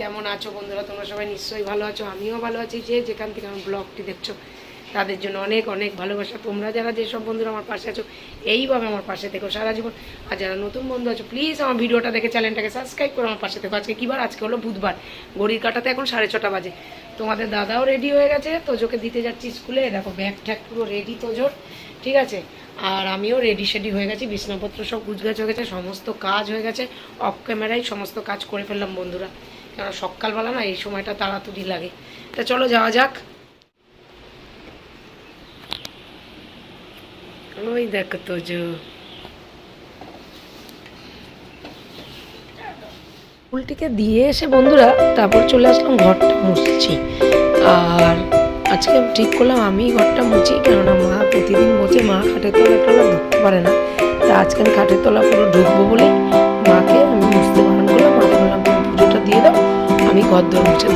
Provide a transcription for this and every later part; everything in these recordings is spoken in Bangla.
কেমন আছো বন্ধুরা? তোমরা সবাই নিশ্চয়ই ভালো আছো, আমিও ভালো আছি। যে যেখান থেকে আমার ব্লগটি দেখছ, তাদের জন্য অনেক অনেক ভালোবাসা। তোমরা যারা যেসব বন্ধুরা আমার পাশে আছো, এইভাবে আমার পাশে থেকো সারা জীবন। আর যারা নতুন বন্ধু আছো প্লিজ আমার ভিডিওটা দেখে চ্যানেলটাকে সাবস্ক্রাইব করে আমার পাশে থেকো। আজকে কী বার? আজকে হলো বুধবার। ঘড়ির কাটাতে এখন সাড়ে ছটা বাজে। তোমাদের দাদাও রেডি হয়ে গেছে, তোজোকে দিতে যাচ্ছি স্কুলে। দেখো ব্যাগ ট্যাগ পুরো রেডি তোজোর। ঠিক আছে? আর আমিও রেডি শেডি হয়ে গেছি, বিছনাপত্র সব গুজগাছ হয়ে গেছে, সমস্ত কাজ হয়ে গেছে অফ ক্যামেরায় সমস্ত কাজ করে ফেললাম বন্ধুরা। কেন সকালবেলা না এই সময়টা তাড়াতাড়ি লাগে। তা চলো যাওয়া যাক। ওই দেখো তোজো ফুলটিকে দিয়ে এসে বন্ধুরা তারপর চলে আসলাম ঘরটা মুছছি। আর আজকে ঠিক করলাম, আমি ঘরটা মুছি, কেননা মা প্রতিদিন মুছে মা খাটের তলা টলা ঢুকতে পারে না। তা আজকে আমি খাটের তলা পুরো ঢুকবো বলে মাকে আমি মুছতে বারণ করলাম। মাকে বললাম পুজোটা দিয়ে দাও, আমি ঘর দোর মুছে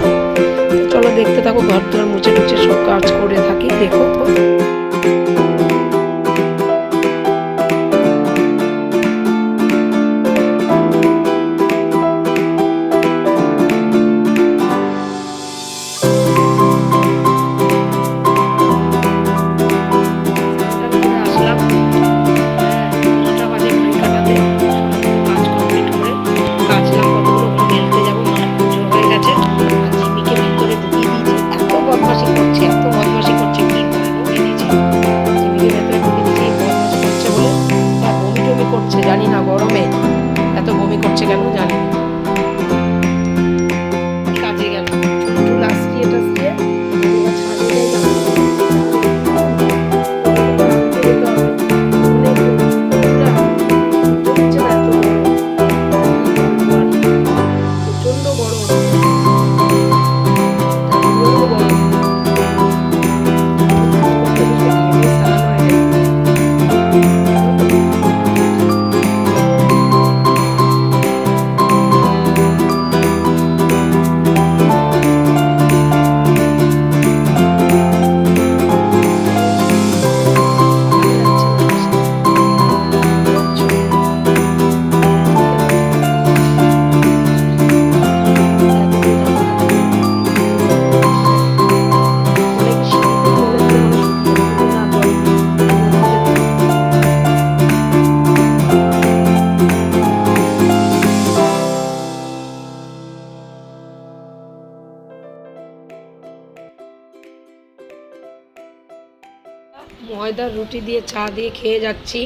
ময়দার রুটি দিয়ে, চা দিয়ে খেয়ে যাচ্ছি।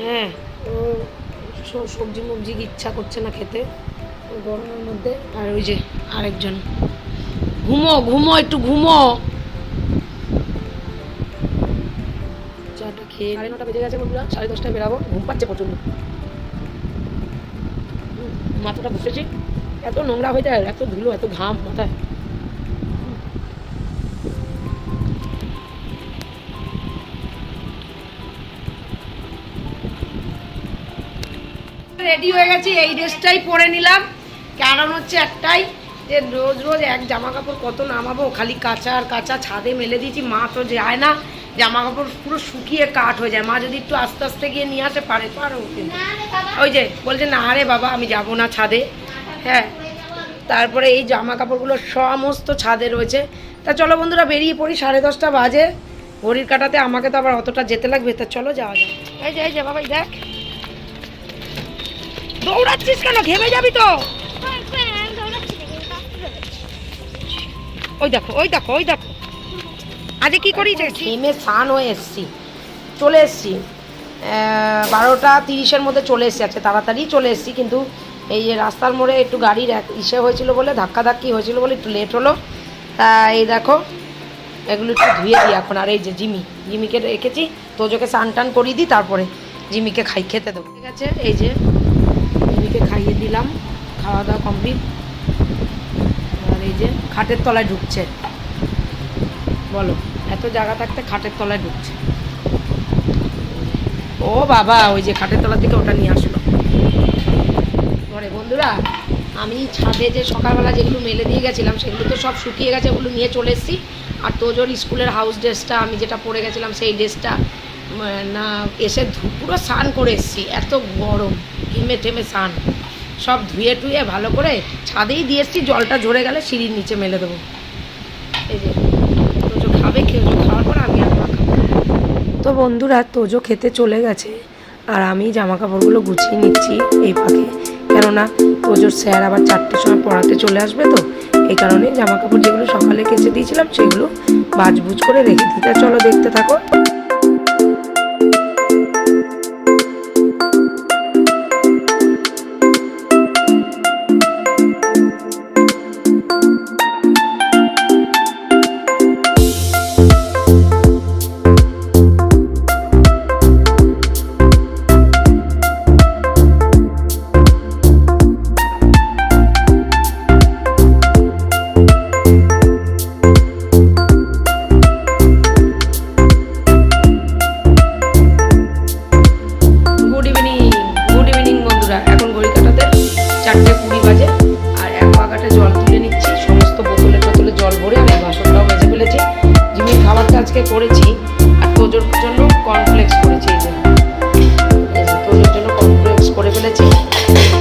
হ্যাঁ ও সবজি মবজি ইচ্ছা করছে না খেতে গরমের মধ্যে। আর ওই যে আরেকজন। ঘুমো ঘুমো, একটু ঘুমো। চাটা খেয়ে সাড়ে নটা বেজে গেছে বন্ধুরা, সাড়ে দশটায় বেরাবো, ঘুম পাচ্ছে প্রচণ্ড। মাথাটা বসেছি এত নোংরা হয়ে যায়, এত ধুলো, এত ঘাম মাথায়। রেডি হয়ে গেছি এই ড্রেসটাই পরে নিলাম। কারণ হচ্ছে একটাই যে রোজ রোজ এক জামা কাপড় কত নামাবো খালি কাঁচা আর কাঁচা ছাদে মেলে দিয়েছি মা তো যায় না জামা কাপড় পুরো শুকিয়ে কাঠ হয়ে যায়। মা যদি একটু আস্তে আস্তে গিয়ে নিয়ে আসে পারে পারো কিন্তু ওই যে বলছে না আরে বাবা আমি যাব না ছাদে। হ্যাঁ তারপরে এই জামা কাপড়গুলো সমস্ত ছাদে রয়েছে। তা চলো বন্ধুরা বেরিয়ে পড়ি সাড়ে দশটা বাজে। ঘড়ির কাটাতে আমাকে তো আবার অতটা যেতে লাগবে তা চলো যাওয়া যাক। এই যে এই যে বাবাই দেখ। দৌড়াচ্ছিস কেন? ঘেমে যাবি তো। ওই দেখো ওই দেখো ওই দেখো। আজকে কি করি ঘেমে স্নান হয়ে এসছি। চলে এসছি। বারোটা তিরিশের মধ্যে চলে এসছি আজকে তাড়াতাড়ি চলে এসছি কিন্তু এই যে রাস্তার মোড়ে একটু গাড়ির এক ইসে হয়েছিল বলে ধাক্কা ধাক্কি হয়েছিল বলে একটু লেট হলো। তা এই দেখো এগুলো একটু ধুয়ে দিই এখন। আর এই যে জিমি জিমিকে রেখেছি তোজোকে স্নান টান করিয়ে দিই তারপরে জিমিকে খাই খেতে দেবো। ঠিক আছে এই যে জিমিকে খাইয়ে দিলাম, খাওয়া দাওয়া কমপ্লিট আর এই যে খাটের তলায় ঢুকছে। বলো, এত জায়গা থাকতে খাটের তলায় ঢুকছে। ও বাবা, ওই যে খাটের তলা থেকে ওটা নিয়ে আসলো। ঘরে বন্ধুরা, আমি ছাদে যে সকালবেলা যেগুলো মেলে দিয়ে গেছিলাম, সেগুলো তো সব শুকিয়ে গেছে, ওগুলো নিয়ে চলে এসেছি। আর তোজোর স্কুলের হাউস ড্রেসটা আমি যেটা পরে গেছিলাম, সেই ড্রেসটা না, এসে পুরো স্নান করে এসেছি। এত গরম। ঘেমে টেমে স্নান। সব ধুয়ে টুয়ে ভালো করে ছাদেই দিয়ে এসছি, জলটা ঝরে গেলে সিঁড়ির নিচে মেলে দেবো। এই যে, তোজো খাবে কেউ খাওয়ার পর আমি আর তো বন্ধুরা, তোজো খেতে চলে গেছে, আর আমি জামা কাপড়গুলো গুছিয়ে নিচ্ছি এই ফাঁকে। কেননা তোজোর স্যার আবার চারটের সময় পড়াতে চলে আসবে তো, এই কারণে জামা কাপড় যেগুলো সকালে কেচে দিয়েছিলাম, সেগুলো বাজবুজ করে রেখে দিতে। চলো দেখতে থাকো। আজকে করেছি আর তোজোর জন্য কর্নফ্লেক্স করেছি এই যে। তোজোর জন্য কর্নফ্লেক্স করে ফেলেছি,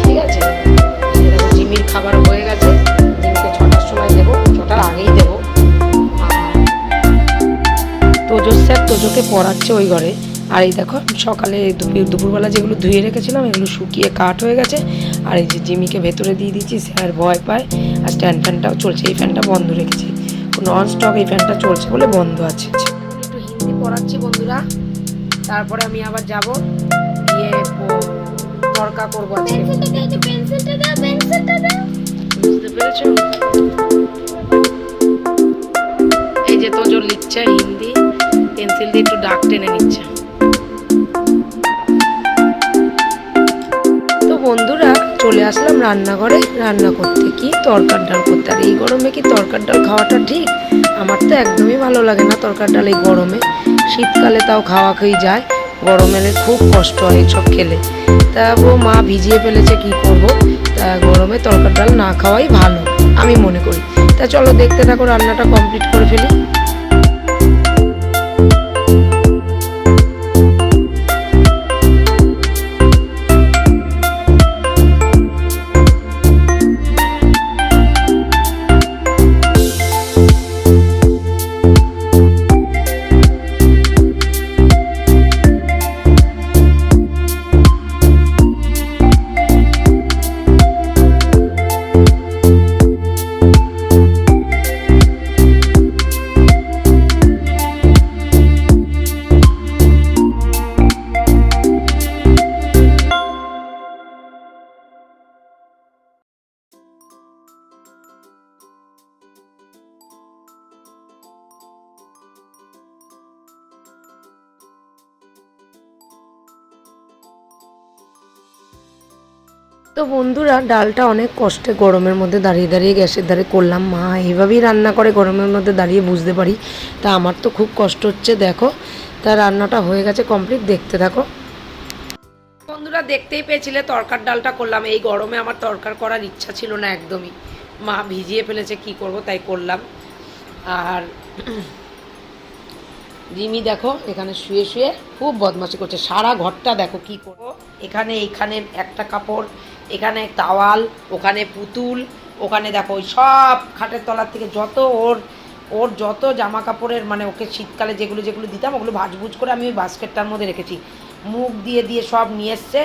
ঠিক আছে? জিমির খাবার হয়ে গেছে। জিমিকে ছটার সময় দেবো, ছটার আগেই দেবো। আর তোজো স্যার তোজোকে পড়াচ্ছে ওই ঘরে। আর এই দেখো, সকালে দুপুর দুপুরবেলা যেগুলো ধুয়ে রেখেছিলাম, এগুলো শুকিয়ে কাঠ হয়ে গেছে। আর এই যে জিমিকে ভেতরে দিয়ে দিচ্ছি স্যার ভয় পায়। আর স্ট্যান্ড ফ্যানটাও চলছে, এই ফ্যানটা বন্ধ রেখেছি। নন স্টক এই ফ্যানটা চলছে বলে বন্ধ আছে। একটু হিন্দি পড়াচ্ছি বন্ধুরা। তারপরে আমি আবার যাব, গিয়ে তর্কা করব বুঝতে পেরেছ? এই যে তোজোর লিখছে হিন্দি, পেন্সিল দিয়ে একটু ডাক টেনে নিচ্ছে। আসলাম রান্নাঘরে, রান্না করতে কি তরকার ডাল করতে? আর এই গরমে কি তরকার ডাল খাওয়াটা ঠিক? আমার তো একদমই ভালো লাগে না তরকার ডাল এই গরমে। শীতকালে তাও খাওয়া খেয়ে যায়। গরমে খুব কষ্ট হয় এইসব খেলে। তা ও মা ভিজিয়ে ফেলেছে, কি করব? তা গরমে তরকার ডাল না খাওয়াই ভালো, আমি মনে করি। তা চলো দেখতে থাকো, রান্নাটা কমপ্লিট করে ফেলি। তো বন্ধুরা, ডালটা অনেক কষ্টে গরমের মধ্যে দাঁড়িয়ে দাঁড়িয়ে গ্যাসের ধারে করলাম। মা এইভাবেই রান্না করে, গরমের মধ্যে দাঁড়িয়ে বুঝতে পারি। তা আমার তো খুব কষ্ট হচ্ছে, দেখো। তা রান্নাটা হয়ে গেছে কমপ্লিট, দেখতে থাকো। বন্ধুরা, দেখতেই পেয়েছিলে তরকার ডালটা করলাম। এই গরমে আমার তরকার করার ইচ্ছা ছিল না একদমই। মা ভিজিয়ে ফেলেছে, কি করব তাই করলাম। আর রিমি দেখো, এখানে শুয়ে শুয়ে খুব বদমাশি করছে। সারা ঘরটা দেখো কি করব। এখানে এখানে একটা কাপড় এখানে তাওয়াল, ওখানে পুতুল, ওখানে দেখো ওই সব খাটের তলার থেকে যত ওর ওর যত জামা কাপড়ের মানে ওকে শীতকালে যেগুলো যেগুলো দিতাম, ওগুলো ভাজভুজ করে আমি ওই বাস্কেটটার মধ্যে রেখেছি। মুখ দিয়ে দিয়ে সব নিয়ে এসছে।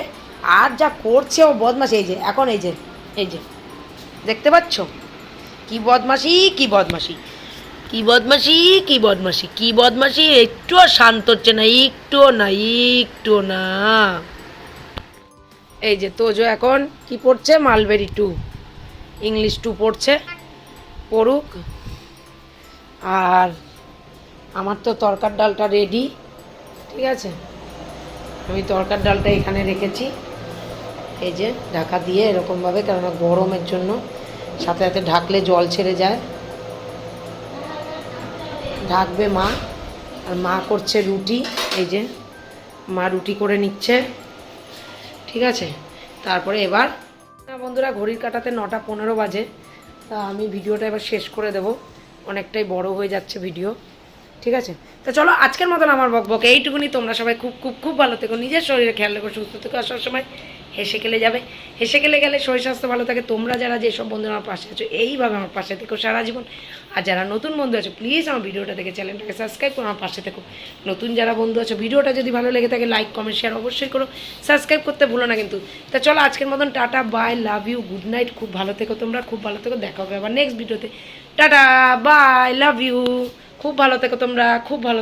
আর যা করছে ও বদমাশ, এই যে, এখন এই যে এই যে, দেখতে পাচ্ছ? কি বদমাশি কি বদমাশি কি বদমাশি কি বদমাশি কি বদমাশি, একটুও শান্ত হচ্ছে না, একটুও না একটুও না। এই যে তোজো এখন কি পড়ছে? Mulberry two. ইংলিশ টু পড়ছে। পড়ুক। আর আমার তো তরকার ডালটা রেডি ঠিক আছে? আমি তরকার ডালটা এখানে রেখেছি। এই যে ঢাকা দিয়ে এরকমভাবে, কেননা গরমের জন্য সাথে সাথে ঢাকলে জল ছেড়ে যায়। ঢাকবে মা। আর মা করছে রুটি। এই যে মা রুটি করে নিচ্ছে। ঠিক আছে? তারপরে এবার বন্ধুরা, ঘড়ির কাটাতে নটা পনেরো বাজে। তা আমি ভিডিওটা এবার শেষ করে দেব। অনেকটাই বড় হয়ে যাচ্ছে ভিডিও। ঠিক আছে? তো চলো, আজকের মতন আমার বকবক। বক এইটুকুনি তোমরা সবাই খুব খুব খুব ভালো থেকো। নিজের শরীরে খেয়াল রেখো, সুস্থ থেকো। আর সবসময় হেসে খেলে যাবে। হেসে খেলে গেলে শরীর স্বাস্থ্য ভালো থাকে। তোমরা যারা যেসব বন্ধুরা আমার পাশে আছো, এইভাবে আমার পাশে থেকো সারা জীবন। আর যারা নতুন বন্ধু আছো প্লিজ আমার ভিডিওটা দেখে চ্যানেলটাকে সাবস্ক্রাইব করো আমার পাশে থেকো। নতুন যারা বন্ধু আছো, ভিডিওটা যদি ভালো লেগে থাকে লাইক কমেন্ট শেয়ার অবশ্যই করো। সাবস্ক্রাইব করতে ভুলো না কিন্তু। তা চলো আজকের মতন tata bye love you good night খুব ভালো থেকো তোমরা, খুব ভালো থেকো। দেখা হবে আবার নেক্সট ভিডিওতে টাটা বাই লাভ ইউ খুব ভালো থেকো তোমরা, খুব ভালো